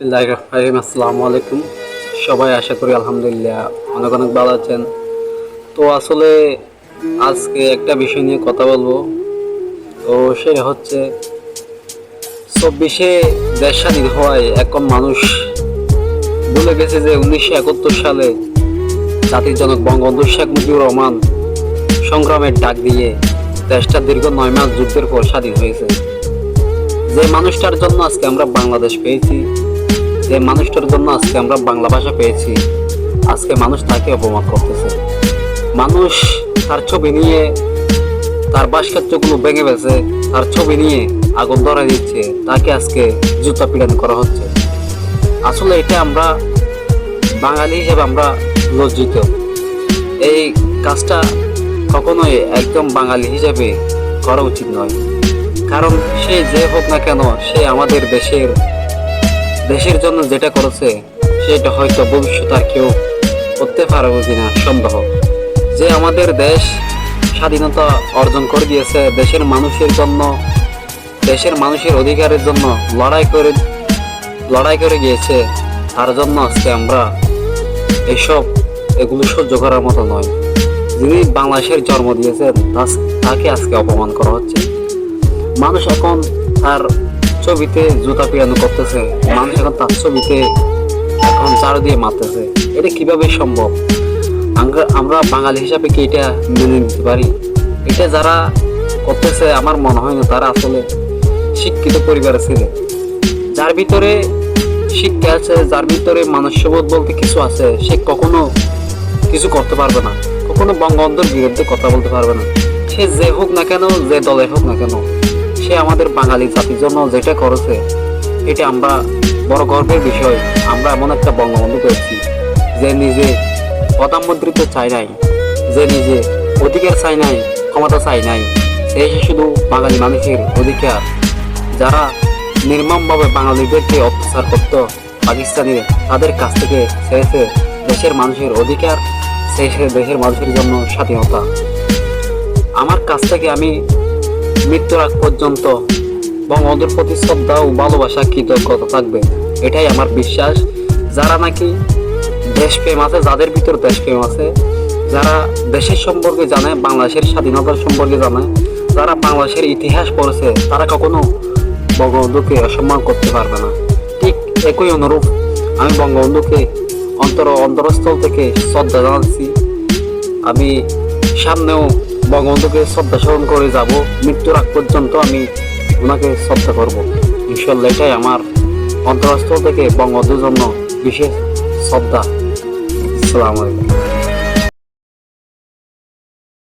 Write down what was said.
আসসালামু আলাইকুম। সবাই আশা করি আলহামদুলিল্লাহ অনেক অনেক ভালো আছেন। তো আসলে আজকে একটা বিষয় নিয়ে কথা বলব। তো সে হচ্ছে চব্বিশে দেশ স্বাধীন হওয়ায় এখন মানুষ বলে গেছে যে উনিশশো একাত্তর সালে জাতির জনক বঙ্গবন্ধু শেখ মুজিবুর রহমান সংগ্রামের ডাক দিয়ে দেশটা দীর্ঘ নয় মাস যুদ্ধের পর স্বাধীন হয়েছে। যে মানুষটার জন্য আজকে আমরা বাংলাদেশ পেয়েছি। যে মানুষটার জন্য আজকে আমরা বাংলা ভাষা পেয়েছি। আজকে মানুষ তাকে অপমান করতেছে। মানুষ তার ছবি নিয়ে তার ভাস্কর্যগুলো ভেঙে ফেলছে, তার ছবি নিয়ে আগুন ধরা দিচ্ছে, তাকে আজকে জুতা পিড়ান করা হচ্ছে। আসলে এটা আমরা বাঙালি হিসেবে আমরা লজ্জিত। এই কাজটা কখনোই একদম বাঙালি হিসেবে করা উচিত নয়। কারণ সে যে হোক না কেন, সে আমাদের দেশের দেশের জন্য যেটা করেছে, সেটা হয়তো ভবিষ্যতে আর কেউ করতে পারবে কিনা সন্দেহ। যে আমাদের দেশ স্বাধীনতা অর্জন করে দিয়েছে, দেশের মানুষের জন্য, দেশের মানুষের অধিকারের জন্য লড়াই করে লড়াই করে গিয়েছে, তার জন্য আজকে আমরা এসব এগুলো সহ্য করার মতো নয়। যিনি বাংলাদেশের জন্ম দিয়েছেন তাকে আজকে অপমান করা হচ্ছে। মানুষ এখন তার ছবিতে জুতা পিয়ানো করতেছে, মানুষ এখন তার ছবিতে এখন চারো দিয়ে মারতেছে। এটা কীভাবে সম্ভব? আমরা বাঙালি হিসাবে কি এটা মেনে নিতে পারি? এটা যারা করতেছে, আমার মনে হয় না তারা আসলে শিক্ষিত পরিবারের ছেলে। যার ভিতরে শিক্ষা আছে, যার ভিতরে মনুষ্যবোধ বলতে কিছু আছে, সে কখনো কিছু করতে পারবে না। কখনো বঙ্গবন্ধুর বিরুদ্ধে কথা বলতে পারবে না। সে যে হোক না কেন, যে দলে হোক না কেন সে আমাদের বাঙালি জাতির জন্য যেটা করেছে, এটা আমরা বড় গর্বের বিষয়। আমরা এমন একটা বঙ্গবন্ধু পেয়েছি, যে নিজে প্রধানমন্ত্রীত্ব চাই নাই, যে নিজে অধিকার চাই নাই, ক্ষমতা চাই নাই। সে শুধু বাঙালি মানুষের অধিকার, যারা নির্মমভাবে বাঙালিদেরকে অত্যাচার করত পাকিস্তানি তাদের কাছ থেকে চেয়েছে দেশের মানুষের অধিকার, চেয়েছে দেশের মানুষের জন্য স্বাধীনতা। আমার কাছ থেকে আমি মৃত্যুর আগ পর্যন্ত বঙ্গবন্ধুর প্রতি শ্রদ্ধা ও ভালোবাসা, কৃতজ্ঞতা থাকবে। এটাই আমার বিশ্বাস। যারা নাকি দেশপ্রেম আছে, যাদের ভিতর দেশপ্রেম আছে, যারা দেশের সম্পর্কে জানে, বাংলাদেশের স্বাধীনতার সম্পর্কে জানে, যারা বাংলাদেশের ইতিহাস পড়েছে, তারা কখনো বঙ্গবন্ধুকে অসম্মান করতে পারবে না। ঠিক একই অনুরূপ আমি বঙ্গবন্ধুকে অন্তর অন্তরস্থল থেকে শ্রদ্ধা জানাচ্ছি। আমি সামনেও বঙ্গবন্ধুকে শ্রদ্ধা স্মরণ করে যাব। মৃত্যুর আগ পর্যন্ত আমি ওনাকে শ্রদ্ধা করব। ইনশাল্লাহ এটাই আমার অন্তরাষ্ট্র থেকে বঙ্গবন্ধুর জন্য বিশেষ শ্রদ্ধা। আসসালামু আলাইকুম।